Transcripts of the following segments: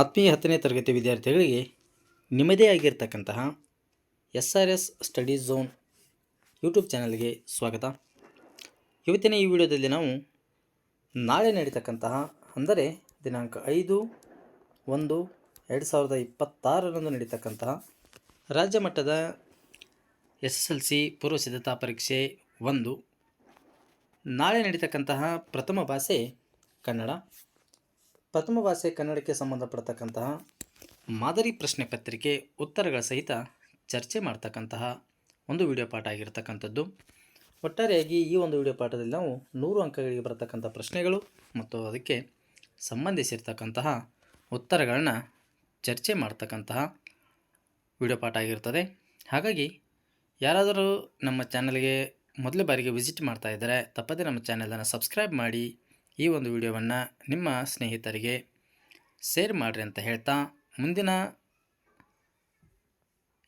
ಆತ್ಮೀಯ ಹತ್ತನೇ ತರಗತಿ ವಿದ್ಯಾರ್ಥಿಗಳಿಗೆ ನಿಮ್ಮದೇ ಆಗಿರ್ತಕ್ಕಂತಹ S R S study zone YouTube ಚಾನಲ್ಗೆ ಸ್ವಾಗತ. ಇವತ್ತಿನ ಈ ವಿಡಿಯೋದಲ್ಲಿ ನಾವು ನಾಳೆ ನಡೀತಕ್ಕಂತಹ, ಅಂದರೆ ದಿನಾಂಕ ಐದು ಒಂದು ಎರಡು ಸಾವಿರದ ಇಪ್ಪತ್ತಾರರಂದು ನಡೀತಕ್ಕಂತಹ ರಾಜ್ಯ ಮಟ್ಟದ ಎಸ್ ಎಸ್ ಎಲ್ ಸಿ ಪೂರ್ವ ಸಿದ್ಧತಾ ಪರೀಕ್ಷೆ ಒಂದು. ನಾಳೆ ನಡೀತಕ್ಕಂತಹ ಪ್ರಥಮ ಭಾಷೆ ಕನ್ನಡ. ಪ್ರಥಮ ಭಾಷೆ ಕನ್ನಡಕ್ಕೆ ಸಂಬಂಧಪಡ್ತಕ್ಕಂತಹ ಮಾದರಿ ಪ್ರಶ್ನೆ ಪತ್ರಿಕೆ ಉತ್ತರಗಳ ಸಹಿತ ಚರ್ಚೆ ಮಾಡ್ತಕ್ಕಂತಹ ಒಂದು ವಿಡಿಯೋ ಪಾಠ ಆಗಿರ್ತಕ್ಕಂಥದ್ದು. ಒಟ್ಟಾರೆಯಾಗಿ ಈ ಒಂದು ವಿಡಿಯೋ ಪಾಠದಲ್ಲಿ ನಾವು ನೂರು ಅಂಕಗಳಿಗೆ ಬರತಕ್ಕಂಥ ಪ್ರಶ್ನೆಗಳು ಮತ್ತು ಅದಕ್ಕೆ ಸಂಬಂಧಿಸಿರ್ತಕ್ಕಂತಹ ಉತ್ತರಗಳನ್ನ ಚರ್ಚೆ ಮಾಡ್ತಕ್ಕಂತಹ ವಿಡಿಯೋ ಪಾಠ ಆಗಿರ್ತದೆ. ಹಾಗಾಗಿ ಯಾರಾದರೂ ನಮ್ಮ ಚಾನಲ್ಗೆ ಮೊದಲ ಬಾರಿಗೆ ವಿಸಿಟ್ ಮಾಡ್ತಾ ಇದ್ದರೆ ತಪ್ಪದೇ ನಮ್ಮ ಚಾನಲನ್ನು ಸಬ್ಸ್ಕ್ರೈಬ್ ಮಾಡಿ ಈ ಒಂದು ವಿಡಿಯೋವನ್ನು ನಿಮ್ಮ ಸ್ನೇಹಿತರಿಗೆ ಶೇರ್ ಮಾಡಿರಿ ಅಂತ ಹೇಳ್ತಾ ಮುಂದಿನ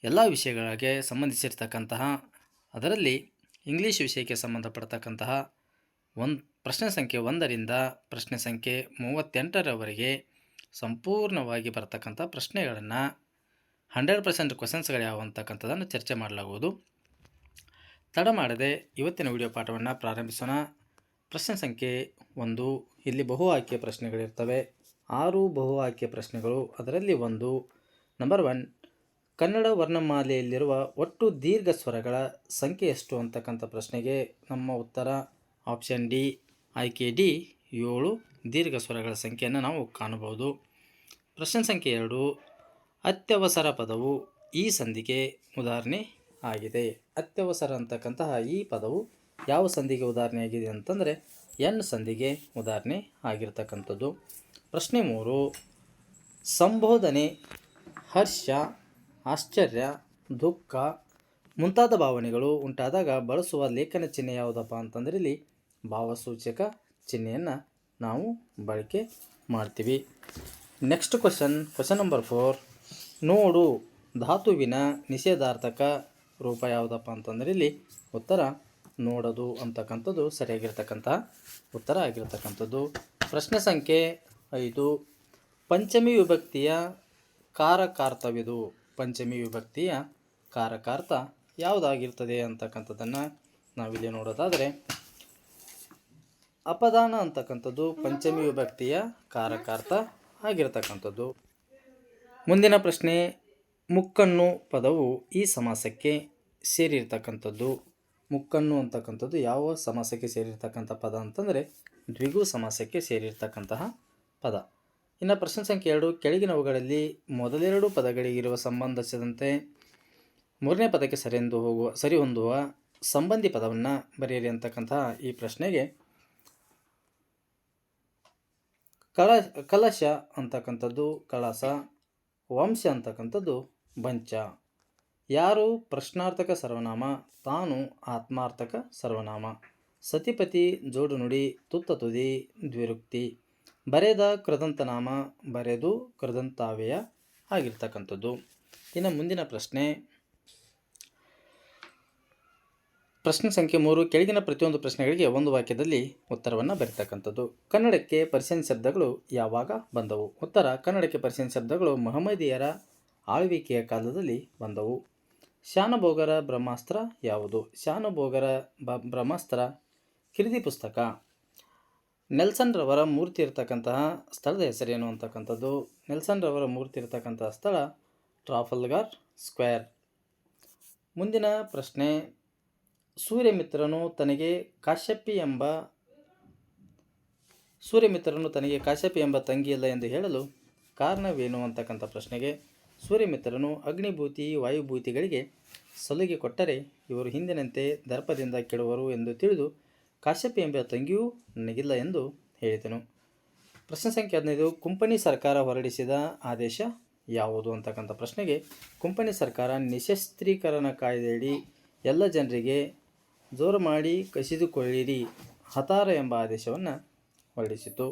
ಎಲ್ಲ ವಿಷಯಗಳಿಗೆ ಸಂಬಂಧಿಸಿರ್ತಕ್ಕಂತಹ, ಅದರಲ್ಲಿ ಇಂಗ್ಲೀಷ್ ವಿಷಯಕ್ಕೆ ಸಂಬಂಧಪಡ್ತಕ್ಕಂತಹ ಒಂದು ಪ್ರಶ್ನೆ ಸಂಖ್ಯೆ ಒಂದರಿಂದ ಪ್ರಶ್ನೆ ಸಂಖ್ಯೆ ಮೂವತ್ತೆಂಟರವರೆಗೆ ಸಂಪೂರ್ಣವಾಗಿ ಬರತಕ್ಕಂಥ ಪ್ರಶ್ನೆಗಳನ್ನು ಹಂಡ್ರೆಡ್ ಪರ್ಸೆಂಟ್ ಕ್ವಶನ್ಸ್ಗಳು ಯಾವ ಅಂತಕ್ಕಂಥದ್ದನ್ನು ಚರ್ಚೆ ಮಾಡಲಾಗುವುದು. ತಡ ಮಾಡದೆ ಇವತ್ತಿನ ವಿಡಿಯೋ ಪಾಠವನ್ನು ಪ್ರಾರಂಭಿಸೋಣ. ಪ್ರಶ್ನೆ ಸಂಖ್ಯೆ ಒಂದು, ಇಲ್ಲಿ ಬಹು ಆಯ್ಕೆ ಪ್ರಶ್ನೆಗಳಿರ್ತವೆ. ಆರು ಬಹು ಆಯ್ಕೆ ಪ್ರಶ್ನೆಗಳು, ಅದರಲ್ಲಿ ಒಂದು ನಂಬರ್ ಒನ್ ಕನ್ನಡ ವರ್ಣಮಾಲೆಯಲ್ಲಿರುವ ಒಟ್ಟು ದೀರ್ಘ ಸ್ವರಗಳ ಸಂಖ್ಯೆ ಎಷ್ಟು ಅಂತಕ್ಕಂಥ ಪ್ರಶ್ನೆಗೆ ನಮ್ಮ ಉತ್ತರ ಆಪ್ಷನ್ ಡಿ ಆಯ್ಕೆ ಡಿ ಏಳು ದೀರ್ಘ ಸ್ವರಗಳ ಸಂಖ್ಯೆಯನ್ನು ನಾವು ಕಾಣಬಹುದು. ಪ್ರಶ್ನೆ ಸಂಖ್ಯೆ ಎರಡು, ಅತ್ಯವಸರ ಪದವು ಈ ಸಂಧಿಗೆ ಉದಾಹರಣೆ ಆಗಿದೆ. ಅತ್ಯವಸರ ಅಂತಕ್ಕಂತಹ ಈ ಪದವು ಯಾವ ಸಂಧಿಗೆ ಉದಾಹರಣೆಯಾಗಿದೆ ಅಂತಂದರೆ ಎನ್ ಸಂಧಿಗೆ ಉದಾಹರಣೆ ಆಗಿರ್ತಕ್ಕಂಥದ್ದು. ಪ್ರಶ್ನೆ ಮೂರು, ಸಂಬೋಧನೆ, ಹರ್ಷ, ಆಶ್ಚರ್ಯ, ದುಃಖ ಮುಂತಾದ ಭಾವನೆಗಳು ಉಂಟಾದಾಗ ಬಳಸುವ ಲೇಖನ ಚಿಹ್ನೆ ಯಾವುದಪ್ಪ ಅಂತಂದರೆ ಇಲ್ಲಿ ಭಾವಸೂಚಕ ಚಿಹ್ನೆಯನ್ನು ನಾವು ಬಳಕೆ ಮಾಡ್ತೀವಿ. Next question question number four ನೋಡು, ಧಾತುವಿನ ನಿಷೇಧಾರ್ಥಕ ರೂಪ ಯಾವುದಪ್ಪ ಅಂತಂದರೆ ಇಲ್ಲಿ ಉತ್ತರ ನೋಡೋದು ಅಂತಕ್ಕಂಥದ್ದು ಸರಿಯಾಗಿರ್ತಕ್ಕಂಥ ಉತ್ತರ ಆಗಿರ್ತಕ್ಕಂಥದ್ದು. ಪ್ರಶ್ನೆ ಸಂಖ್ಯೆ ಐದು. ಪಂಚಮಿ ವಿಭಕ್ತಿಯ ಕಾರಕಾರ್ಥವಿದು. ಪಂಚಮಿ ವಿಭಕ್ತಿಯ ಕಾರಕಾರ್ಥ ಯಾವುದಾಗಿರ್ತದೆ ಅಂತಕ್ಕಂಥದ್ದನ್ನು ನಾವಿಲ್ಲಿ ನೋಡೋದಾದರೆ, ಅಪದಾನ ಅಂತಕ್ಕಂಥದ್ದು ಪಂಚಮಿ ವಿಭಕ್ತಿಯ ಕಾರಕಾರ್ಥ ಆಗಿರತಕ್ಕಂಥದ್ದು. ಮುಂದಿನ ಪ್ರಶ್ನೆ, ಮುಕ್ಕನ್ನು ಪದವು ಈ ಸಮಾಸಕ್ಕೆ ಸೇರಿರ್ತಕ್ಕಂಥದ್ದು. ಮುಕ್ಕನ್ನು ಅಂತಕ್ಕಂಥದ್ದು ಯಾವ ಸಮಾಸಕ್ಕೆ ಸೇರಿರ್ತಕ್ಕಂಥ ಪದ ಅಂತಂದರೆ ದ್ವಿಗು ಸಮಾಸಕ್ಕೆ ಸೇರಿರ್ತಕ್ಕಂತಹ ಪದ. ಇನ್ನು ಪ್ರಶ್ನೆ ಸಂಖ್ಯೆ ಎರಡು, ಕೆಳಗಿನವುಗಳಲ್ಲಿ ಮೊದಲೆರಡು ಪದಗಳಿಗಿರುವ ಸಂಬಂಧಿಸಿದಂತೆ ಮೂರನೇ ಪದಕ್ಕೆ ಸರಿಯೆಂದು ಹೋಗುವ, ಸರಿ ಹೊಂದುವ ಸಂಬಂಧಿ ಪದವನ್ನು ಬರೆಯಿರಿ ಅಂತಕ್ಕಂತಹ ಈ ಪ್ರಶ್ನೆಗೆ. ಕಳ, ಕಲಶ ಅಂತಕ್ಕಂಥದ್ದು, ಕಳಸ, ವಂಶ ಅಂತಕ್ಕಂಥದ್ದು, ಬಂಚ. ಯಾರು ಪ್ರಶ್ನಾರ್ಥಕ ಸರ್ವನಾಮ, ತಾನು ಆತ್ಮಾರ್ಥಕ ಸರ್ವನಾಮ. ಸತಿಪತಿ ಜೋಡು ನುಡಿ, ತುತ್ತ ತುದಿ, ದ್ವಿರುಕ್ತಿ. ಬರೆದ ಕೃದಂತನಾಮ ಬರೆದು ಕೃದಂತಾವ್ಯಯ ಆಗಿರ್ತಕ್ಕಂಥದ್ದು. ಇನ್ನು ಮುಂದಿನ ಪ್ರಶ್ನೆ. ಪ್ರಶ್ನೆ ಸಂಖ್ಯೆ ಮೂರು, ಕೆಳಗಿನ ಪ್ರತಿಯೊಂದು ಪ್ರಶ್ನೆಗಳಿಗೆ ಒಂದು ವಾಕ್ಯದಲ್ಲಿ ಉತ್ತರವನ್ನು ಬರೀತಕ್ಕಂಥದ್ದು. ಕನ್ನಡಕ್ಕೆ ಪರ್ಷಿಯನ್ ಶಬ್ದಗಳು ಯಾವಾಗ ಬಂದವು? ಉತ್ತರ, ಕನ್ನಡಕ್ಕೆ ಪರ್ಷಿಯನ್ ಶಬ್ದಗಳು ಮಹಮ್ಮದಿಯರ ಆಳ್ವಿಕೆಯ ಕಾಲದಲ್ಲಿ ಬಂದವು. ಶಾನಭೋಗರ ಬ್ರಹ್ಮಾಸ್ತ್ರ ಯಾವುದು? ಶಾನುಭೋಗರ ಬ, ಬ್ರಹ್ಮಾಸ್ತ್ರ, ಕಿರಿದಿ ಪುಸ್ತಕ. ನೆಲ್ಸನ್ ರವರ ಮೂರ್ತಿ ಇರತಕ್ಕಂತಹ ಸ್ಥಳದ ಹೆಸರೇನು ಅಂತಕ್ಕಂಥದ್ದು? ನೆಲ್ಸನ್ ರವರ ಮೂರ್ತಿ ಇರತಕ್ಕಂತಹ ಸ್ಥಳ ಟ್ರಾಫಲ್ಗಾರ್ ಸ್ಕ್ವೇರ್. ಮುಂದಿನ ಪ್ರಶ್ನೆ, ಸೂರ್ಯಮಿತ್ರನು ತನಗೆ ಕಾಶ್ಯಪಿ ಎಂಬ, ಸೂರ್ಯಮಿತ್ರನು ತನಗೆ ಕಾಶ್ಯಪಿ ಎಂಬ ತಂಗಿಯಿಲ್ಲ ಎಂದು ಹೇಳಲು ಕಾರಣವೇನು ಅಂತಕ್ಕಂಥ ಪ್ರಶ್ನೆಗೆ? ಸೂರ್ಯಮಿತ್ರನು ಅಗ್ನಿಭೂತಿ ವಾಯುಭೂತಿಗಳಿಗೆ ಸಲುಗೆ ಕೊಟ್ಟರೆ ಇವರು ಹಿಂದಿನಂತೆ ದರ್ಪದಿಂದ ಕೆಡುವರು ಎಂದು ತಿಳಿದು ಕಾಶ್ಯಪಿ ಎಂಬ ತಂಗಿಯೂ ನನಗಿಲ್ಲ ಎಂದು ಹೇಳಿದನು. ಪ್ರಶ್ನೆ ಸಂಖ್ಯೆ ಹದಿನೈದು, ಕುಂಪನಿ ಸರ್ಕಾರ ಹೊರಡಿಸಿದ ಆದೇಶ ಯಾವುದು? ಅಂತಕ್ಕಂಥ ಪ್ರಶ್ನೆಗೆ, ಕುಂಪನಿ ಸರ್ಕಾರ ನಿಶಸ್ತ್ರೀಕರಣ ಕಾಯ್ದೆಯಡಿ ಎಲ್ಲ ಜನರಿಗೆ ಜೋರು ಮಾಡಿ ಕಸಿದುಕೊಳ್ಳಿರಿ, ಹತಾರ ಎಂಬ ಆದೇಶವನ್ನು ಹೊರಡಿಸಿತು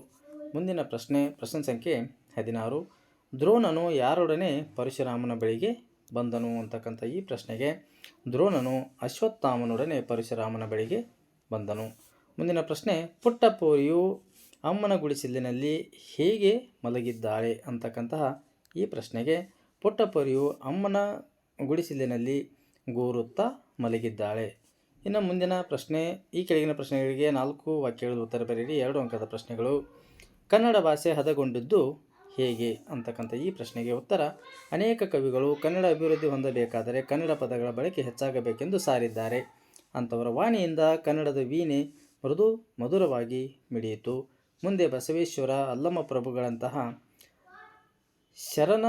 ಮುಂದಿನ ಪ್ರಶ್ನೆ ಪ್ರಶ್ನೆ ಸಂಖ್ಯೆ ಹದಿನಾರು ದ್ರೋಣನು ಯಾರೊಡನೆ ಪರಶುರಾಮನ ಬಳಿಗೆ ಬಂದನು ಅಂತಕ್ಕಂಥ ಈ ಪ್ರಶ್ನೆಗೆ ದ್ರೋಣನು ಅಶ್ವತ್ಥಾಮನೊಡನೆ ಪರಶುರಾಮನ ಬಳಿಗೆ ಬಂದನು. ಮುಂದಿನ ಪ್ರಶ್ನೆ ಪುಟ್ಟಪೋರಿಯು ಅಮ್ಮನ ಗುಡಿಸಿಲಿನಲ್ಲಿ ಹೇಗೆ ಮಲಗಿದ್ದಾಳೆ ಅಂತಕ್ಕಂತಹ ಈ ಪ್ರಶ್ನೆಗೆ ಪುಟ್ಟಪರಿಯು ಅಮ್ಮನ ಗುಡಿಸಿಲಿನಲ್ಲಿ ಗೋರುತ್ತಾ ಮಲಗಿದ್ದಾಳೆ. ಇನ್ನು ಮುಂದಿನ ಪ್ರಶ್ನೆ, ಈ ಕೆಳಗಿನ ಪ್ರಶ್ನೆಗಳಿಗೆ ನಾಲ್ಕು ವಾಕ್ಯಗಳು ಉತ್ತರ ಬರೆಯಿರಿ. ಎರಡು ಅಂಕದ ಪ್ರಶ್ನೆಗಳು. ಕನ್ನಡ ಭಾಷೆ ಹದಗೊಂಡಿದ್ದು ಹೇಗೆ ಅಂತಕ್ಕಂಥ ಈ ಪ್ರಶ್ನೆಗೆ ಉತ್ತರ. ಅನೇಕ ಕವಿಗಳು ಕನ್ನಡ ಅಭಿವೃದ್ಧಿ ಹೊಂದಬೇಕಾದರೆ ಕನ್ನಡ ಪದಗಳ ಬಳಕೆ ಹೆಚ್ಚಾಗಬೇಕೆಂದು ಸಾರಿದ್ದಾರೆ. ಅಂಥವರ ವಾಣಿಯಿಂದ ಕನ್ನಡದ ವೀಣೆ ಮೃದು ಮಧುರವಾಗಿ ಮಿಡಿಯಿತು. ಮುಂದೆ ಬಸವೇಶ್ವರ, ಅಲ್ಲಮ್ಮ ಪ್ರಭುಗಳಂತಹ ಶರಣ,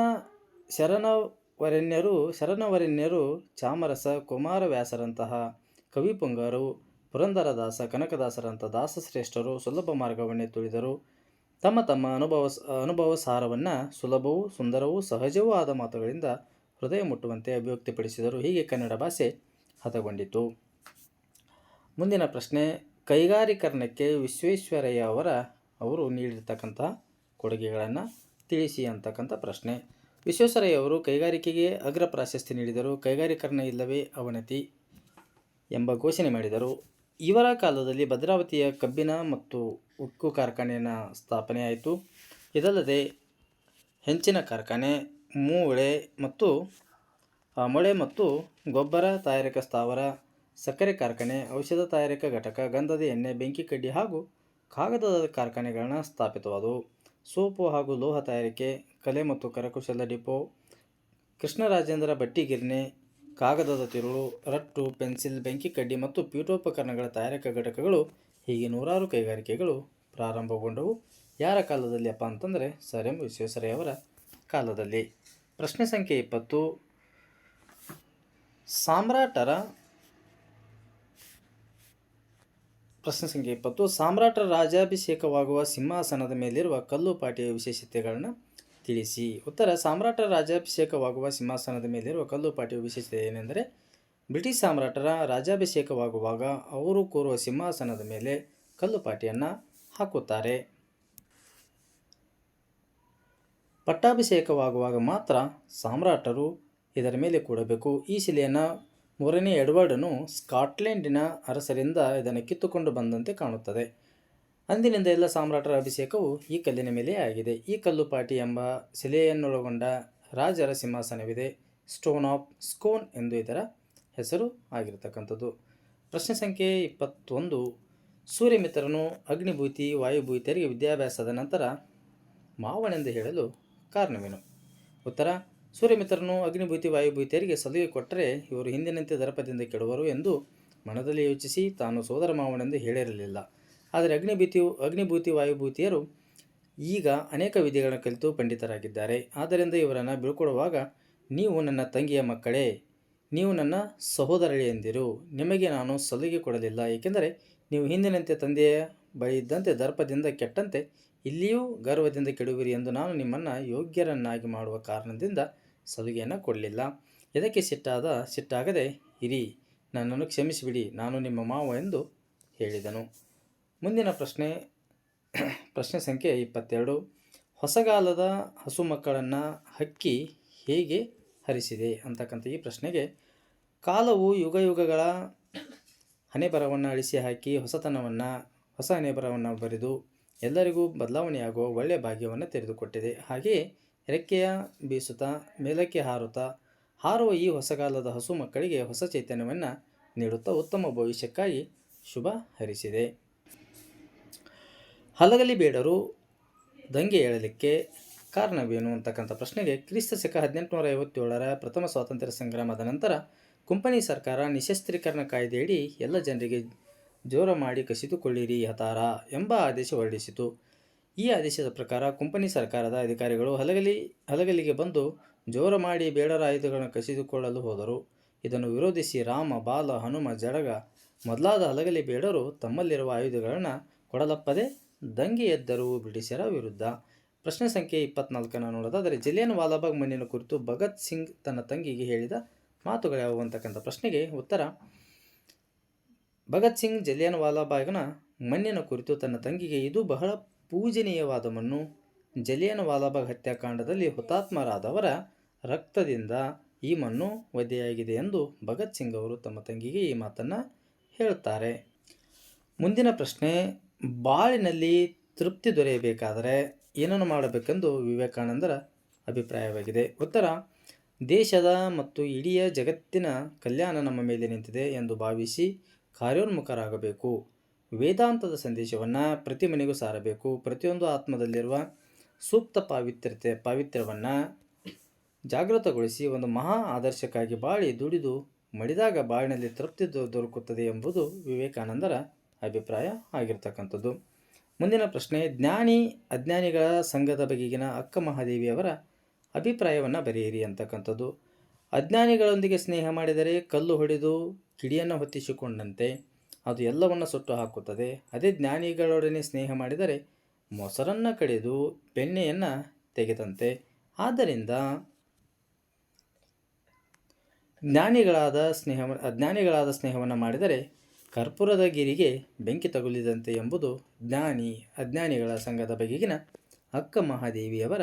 ಶರಣವರೆಣ್ಯರು ಶರಣವರೆಣ್ಯರು, ಚಾಮರಸ ಕುಮಾರವ್ಯಾಸರಂತಹ ಕವಿಪುಂಗರು ಪುರಂದರದಾಸ, ಕನಕದಾಸರಂಥ ದಾಸಶ್ರೇಷ್ಠರು ಸುಲಭ ಮಾರ್ಗವನ್ನೇ ತುಳಿದರು. ತಮ್ಮ ತಮ್ಮ ಅನುಭವ ಅನುಭವ ಸಾರವನ್ನು ಸುಲಭವೂ ಸುಂದರವೂ ಸಹಜವೂ ಆದ ಮಾತುಗಳಿಂದ ಹೃದಯ ಮುಟ್ಟುವಂತೆ ಅಭಿವ್ಯಕ್ತಿಪಡಿಸಿದರು. ಹೀಗೆ ಕನ್ನಡ ಭಾಷೆ ಹತಗೊಂಡಿತು ಮುಂದಿನ ಪ್ರಶ್ನೆ, ಕೈಗಾರೀಕರಣಕ್ಕೆ ವಿಶ್ವೇಶ್ವರಯ್ಯ ಅವರ, ಅವರು ನೀಡಿರ್ತಕ್ಕಂಥ ಕೊಡುಗೆಗಳನ್ನು ತಿಳಿಸಿ ಅಂತಕ್ಕಂಥ ಪ್ರಶ್ನೆ. ವಿಶ್ವೇಶ್ವರಯ್ಯ ಅವರು ಕೈಗಾರಿಕೆಗೆ ಅಗ್ರ ಪ್ರಾಶಸ್ತ್ಯ ನೀಡಿದರು. ಕೈಗಾರೀಕರಣ ಇಲ್ಲವೇ ಅವನತಿ ಎಂಬ ಘೋಷಣೆ ಮಾಡಿದರು. ಇವರ ಕಾಲದಲ್ಲಿ ಭದ್ರಾವತಿಯ ಕಬ್ಬಿನ ಮತ್ತು ಉಕ್ಕು ಕಾರ್ಖಾನೆಯನ್ನು ಸ್ಥಾಪನೆಯಾಯಿತು. ಇದಲ್ಲದೆ ಹೆಂಚಿನ ಕಾರ್ಖಾನೆ, ಮೂಳೆ ಮತ್ತು ಮೊಳೆ ಮತ್ತು ಗೊಬ್ಬರ ತಯಾರಿಕಾ ಸ್ಥಾವರ, ಸಕ್ಕರೆ ಕಾರ್ಖಾನೆ, ಔಷಧ ತಯಾರಿಕಾ ಘಟಕ, ಗಂಧದ ಎಣ್ಣೆ, ಬೆಂಕಿ ಕಡ್ಡಿ ಹಾಗೂ ಕಾಗದದ ಕಾರ್ಖಾನೆಗಳನ್ನು ಸ್ಥಾಪಿತವಾದವು. ಸೋಪು ಹಾಗೂ ಲೋಹ ತಯಾರಿಕೆ, ಕಲೆ ಮತ್ತು ಕರಕುಶಲ ಡಿಪೋ, ಕೃಷ್ಣರಾಜೇಂದ್ರ ಬಟ್ಟಿಗಿರ್ನೆ ಕಾಗದದ ತಿರುಳು, ರಟ್ಟು, ಪೆನ್ಸಿಲ್, ಬೆಂಕಿ ಕಡ್ಡಿ ಮತ್ತು ಪೀಠೋಪಕರಣಗಳ ತಯಾರಿಕಾ ಘಟಕಗಳು, ಹೀಗೆ ನೂರಾರು ಕೈಗಾರಿಕೆಗಳು ಪ್ರಾರಂಭಗೊಂಡವು. ಯಾರ ಕಾಲದಲ್ಲಿ ಅಪ್ಪ ಅಂತಂದರೆ ಸರ್ ಎಂ ವಿಶ್ವೇಶ್ವರಯ್ಯವರ ಕಾಲದಲ್ಲಿ. ಪ್ರಶ್ನೆ ಸಂಖ್ಯೆ ಇಪ್ಪತ್ತು. ಸಾಮ್ರಾಟರ ಪ್ರಶ್ನೆ ಸಂಖ್ಯೆ ಇಪ್ಪತ್ತು. ಸಾಮ್ರಾಟರ ರಾಜಾಭಿಷೇಕವಾಗುವ ಸಿಂಹಾಸನದ ಮೇಲಿರುವ ಕಲ್ಲುಪಾಟಿಯ ವಿಶೇಷತೆಗಳನ್ನು ತಿಳಿಸಿ. ಉತ್ತರ ಸಾಮ್ರಾಟರ ರಾಜಾಭಿಷೇಕವಾಗುವ ಸಿಂಹಾಸನದ ಮೇಲಿರುವ ಕಲ್ಲುಪಾಟಿಯ ವಿಶೇಷತೆ ಏನೆಂದರೆ, ಬ್ರಿಟಿಷ್ ಸಾಮ್ರಾಟರ ರಾಜಾಭಿಷೇಕವಾಗುವಾಗ ಅವರು ಕೂರುವ ಸಿಂಹಾಸನದ ಮೇಲೆ ಕಲ್ಲುಪಾಟಿಯನ್ನು ಹಾಕುತ್ತಾರೆ. ಪಟ್ಟಾಭಿಷೇಕವಾಗುವಾಗ ಮಾತ್ರ ಸಾಮ್ರಾಟರು ಇದರ ಮೇಲೆ ಕೂಡಬೇಕು. ಈ ಶಿಲೆಯನ್ನು ಮೂರನೇ ಎಡ್ವರ್ಡನು ಸ್ಕಾಟ್ಲೆಂಡಿನ ಅರಸರಿಂದ ಇದನ್ನು ಕಿತ್ತುಕೊಂಡು ಬಂದಂತೆ ಕಾಣುತ್ತದೆ. ಅಂದಿನಿಂದ ಎಲ್ಲ ಸಾಮ್ರಾಟರ ಅಭಿಷೇಕವು ಈ ಕಲ್ಲಿನ ಮೇಲೆ ಆಗಿದೆ. ಈ ಕಲ್ಲುಪಾಟಿ ಎಂಬ ಶಿಲೆಯನ್ನೊಳಗೊಂಡ ರಾಜರ ಸಿಂಹಾಸನವಿದೆ. ಸ್ಟೋನ್ ಆಫ್ ಸ್ಕೋನ್ ಎಂದು ಇದರ ಹೆಸರು ಆಗಿರತಕ್ಕಂಥದ್ದು. ಪ್ರಶ್ನೆ ಸಂಖ್ಯೆ ಇಪ್ಪತ್ತೊಂದು. ಸೂರ್ಯಮಿತ್ರನು ಅಗ್ನಿಭೂತಿ ವಾಯುಭೂತಿಯರಿಗೆ ವಿದ್ಯಾಭ್ಯಾಸದ ನಂತರ ಮಾವನೆಂದು ಹೇಳಲು ಕಾರಣವೇನು? ಉತ್ತರ, ಸೂರ್ಯಮಿತ್ರನು ಅಗ್ನಿಭೂತಿ ವಾಯುಭೂತಿಯರಿಗೆ ಸಲಹೆ ಕೊಟ್ಟರೆ ಇವರು ಹಿಂದಿನಂತೆ ದರ್ಪದಿಂದ ಕೆಡುವರು ಎಂದು ಮನದಲ್ಲಿ ಯೋಚಿಸಿ ತಾನು ಸೋದರ ಮಾವನೆಂದು ಹೇಳಿರಲಿಲ್ಲ. ಆದರೆ ಅಗ್ನಿಭೂತಿಯು ಅಗ್ನಿಭೂತಿ, ವಾಯುಭೂತಿಯರು ಈಗ ಅನೇಕ ವಿಧಿಗಳನ್ನು ಕಲಿತು ಪಂಡಿತರಾಗಿದ್ದಾರೆ. ಆದ್ದರಿಂದ ಇವರನ್ನು ಬೀಳ್ಕೊಡುವಾಗ, ನೀವು ನನ್ನ ತಂಗಿಯ ಮಕ್ಕಳೇ, ನೀವು ನನ್ನ ಸಹೋದರಳಿಯಂದಿರು ನಿಮಗೆ ನಾನು ಸಲುಗೆ ಕೊಡಲಿಲ್ಲ. ಏಕೆಂದರೆ ನೀವು ಹಿಂದಿನಂತೆ ತಂದೆಯ ಬಳಿ ಇದ್ದಂತೆ ದರ್ಪದಿಂದ ಕೆಟ್ಟಂತೆ ಇಲ್ಲಿಯೂ ಗರ್ವದಿಂದ ಕೆಡುವಿರಿ ಎಂದು ನಾನು ನಿಮ್ಮನ್ನು ಯೋಗ್ಯರನ್ನಾಗಿ ಮಾಡುವ ಕಾರಣದಿಂದ ಸಲುಗೆಯನ್ನು ಕೊಡಲಿಲ್ಲ. ಇದಕ್ಕೆ ಸಿಟ್ಟಾದ, ಸಿಟ್ಟಾಗದೆ ಇರಿ. ನನ್ನನ್ನು ಕ್ಷಮಿಸಿಬಿಡಿ. ನಾನು ನಿಮ್ಮ ಮಾವ ಎಂದು ಹೇಳಿದನು. ಮುಂದಿನ ಪ್ರಶ್ನೆ ಪ್ರಶ್ನೆ ಸಂಖ್ಯೆ ಇಪ್ಪತ್ತೆರಡು. ಹೊಸಗಾಲದ ಹಸು ಮಕ್ಕಳನ್ನು ಹಕ್ಕಿ ಹೇಗೆ ಹರಿಸಿದೆ ಅಂತಕ್ಕಂಥ ಈ ಪ್ರಶ್ನೆಗೆ ಕಾಲವು ಯುಗ ಯುಗಗಳ ಹಣೆಬರವನ್ನು ಅಳಿಸಿ ಹಾಕಿ ಹೊಸತನವನ್ನು, ಹೊಸ ಹಣೆಬರವನ್ನು ಬರೆದು ಎಲ್ಲರಿಗೂ ಬದಲಾವಣೆಯಾಗುವ ಒಳ್ಳೆಯ ಭಾಗ್ಯವನ್ನು ತೆರೆದುಕೊಟ್ಟಿದೆ. ಹಾಗೆಯೇ ರೆಕ್ಕೆಯ ಬೀಸುತ್ತಾ, ಮೇಲಕ್ಕೆ ಹಾರುತ್ತಾ, ಹಾರುವ ಈ ಹೊಸಗಾಲದ ಹಸು ಮಕ್ಕಳಿಗೆ ಹೊಸ ಚೈತನ್ಯವನ್ನು ನೀಡುತ್ತಾ ಉತ್ತಮ ಭವಿಷ್ಯಕ್ಕಾಗಿ ಶುಭ ಹರಿಸಿದೆ. ಹಲಗಲಿ ಬೇಡರು ದಂಗೆ ಏಳಲಿಕ್ಕೆ ಕಾರಣವೇನು ಅಂತಕ್ಕಂಥ ಪ್ರಶ್ನೆಗೆ ಕ್ರಿಸ್ತ ಶಕ ಹದಿನೆಂಟುನೂರ ಐವತ್ತೇಳರ ಪ್ರಥಮ ಸ್ವಾತಂತ್ರ್ಯ ಸಂಗ್ರಾಮದ ನಂತರ ಕುಂಪನಿ ಸರ್ಕಾರ ನಿಶಸ್ತ್ರೀಕರಣ ಕಾಯ್ದೆಯಡಿ ಎಲ್ಲ ಜನರಿಗೆ ಜೋರ ಮಾಡಿ ಕಸಿದುಕೊಳ್ಳಿರಿ ಹತಾರ ಎಂಬ ಆದೇಶ ಹೊರಡಿಸಿತು. ಈ ಆದೇಶದ ಪ್ರಕಾರ ಕುಂಪನಿ ಸರ್ಕಾರದ ಅಧಿಕಾರಿಗಳು ಹಲಗಲಿ, ಹಲಗಲಿಗೆ ಬಂದು ಜೋರ ಮಾಡಿ ಬೇಡರ ಆಯುಧಗಳನ್ನು ಕಸಿದುಕೊಳ್ಳಲು ಹೋದರು. ಇದನ್ನು ವಿರೋಧಿಸಿ ರಾಮ, ಬಾಲ, ಹನುಮ, ಜಡಗ ಮೊದಲಾದ ಹಲಗಲಿ ಬೇಡರು ತಮ್ಮಲ್ಲಿರುವ ಆಯುಧಗಳನ್ನು ಕೊಡಲಪ್ಪದೆ ದಂಗೆ ಎದ್ದರು ಬ್ರಿಟಿಷರ ವಿರುದ್ಧ. ಪ್ರಶ್ನೆ ಸಂಖ್ಯೆ ಇಪ್ಪತ್ನಾಲ್ಕನ್ನು ನೋಡೋದಾದರೆ ಜಲಿಯನ್ ವಾಲಾಬಾಗ್ ಮಣ್ಣಿನ ಕುರಿತು ಭಗತ್ ಸಿಂಗ್ ತನ್ನ ತಂಗಿಗೆ ಹೇಳಿದ ಮಾತುಗಳ್ಯಾವು ಅಂತಕ್ಕಂಥ ಪ್ರಶ್ನೆಗೆ ಉತ್ತರ. ಭಗತ್ ಸಿಂಗ್ ಜಲಿಯನ್ ವಾಲಾಬಾಗ್ನ ಮಣ್ಣಿನ ಕುರಿತು ತನ್ನ ತಂಗಿಗೆ ಇದು ಬಹಳ ಪೂಜನೀಯವಾದ ಮಣ್ಣು. ಜಲಿಯನ್ ವಾಲಾಬಾಗ್ ಹತ್ಯಾಕಾಂಡದಲ್ಲಿ ಹುತಾತ್ಮರಾದವರ ರಕ್ತದಿಂದ ಈ ಮಣ್ಣು ವಧೆಯಾಗಿದೆ ಎಂದು ಭಗತ್ ಸಿಂಗ್ ಅವರು ತಮ್ಮ ತಂಗಿಗೆ ಈ ಮಾತನ್ನು ಹೇಳುತ್ತಾರೆ ಮುಂದಿನ ಪ್ರಶ್ನೆ ಬಾಳಿನಲ್ಲಿ ತೃಪ್ತಿ ದೊರೆಯಬೇಕಾದರೆ ಏನನ್ನು ಮಾಡಬೇಕೆಂದು ವಿವೇಕಾನಂದರ ಅಭಿಪ್ರಾಯವಾಗಿದೆ. ಉತ್ತರ, ದೇಶದ ಮತ್ತು ಇಡೀ ಜಗತ್ತಿನ ಕಲ್ಯಾಣ ನಮ್ಮ ಮೇಲೆ ನಿಂತಿದೆ ಎಂದು ಭಾವಿಸಿ ಕಾರ್ಯೋನ್ಮುಖರಾಗಬೇಕು. ವೇದಾಂತದ ಸಂದೇಶವನ್ನು ಪ್ರತಿ ಮನೆಗೂ ಸಾರಬೇಕು. ಪ್ರತಿಯೊಂದು ಆತ್ಮದಲ್ಲಿರುವ ಸೂಕ್ತ ಪಾವಿತ್ರ್ಯತೆ, ಪಾವಿತ್ರ್ಯವನ್ನು ಜಾಗೃತಗೊಳಿಸಿ ಒಂದು ಮಹಾ ಆದರ್ಶಕ್ಕಾಗಿ ಬಾಳಿ ದುಡಿದು ಮಡಿದಾಗ ಬಾಳಿನಲ್ಲಿ ತೃಪ್ತಿ ದೊರಕುತ್ತದೆ ಎಂಬುದು ವಿವೇಕಾನಂದರ ಅಭಿಪ್ರಾಯ ಆಗಿರ್ತಕ್ಕಂಥದ್ದು. ಮುಂದಿನ ಪ್ರಶ್ನೆ, ಜ್ಞಾನಿ, ಅಜ್ಞಾನಿಗಳ ಸಂಘದ ಬಗೆಗಿನ ಅಕ್ಕ ಮಹಾದೇವಿಯವರ ಅಭಿಪ್ರಾಯವನ್ನು ಬರೆಯಿರಿ ಅಂತಕ್ಕಂಥದ್ದು. ಅಜ್ಞಾನಿಗಳೊಂದಿಗೆ ಸ್ನೇಹ ಮಾಡಿದರೆ ಕಲ್ಲು ಹೊಡೆದು ಕಿಡಿಯನ್ನು ಹೊತ್ತಿಸಿಕೊಂಡಂತೆ ಅದು ಎಲ್ಲವನ್ನು ಸುಟ್ಟು ಹಾಕುತ್ತದೆ. ಅದೇ ಜ್ಞಾನಿಗಳೊಡನೆ ಸ್ನೇಹ ಮಾಡಿದರೆ ಮೊಸರನ್ನು ಕಡಿದು ಬೆಣ್ಣೆಯನ್ನು ತೆಗೆದಂತೆ. ಆದ್ದರಿಂದ ಜ್ಞಾನಿಗಳಾದ ಸ್ನೇಹ ಅಜ್ಞಾನಿಗಳಾದ ಸ್ನೇಹವನ್ನು ಮಾಡಿದರೆ ಕರ್ಪೂರದ ಗಿರಿಗೆ ಬೆಂಕಿ ತಗುಲಿದಂತೆ ಎಂಬುದು ಜ್ಞಾನಿ, ಅಜ್ಞಾನಿಗಳ ಸಂಘದ ಬಗೆಗಿನ ಅಕ್ಕ ಮಹಾದೇವಿಯವರ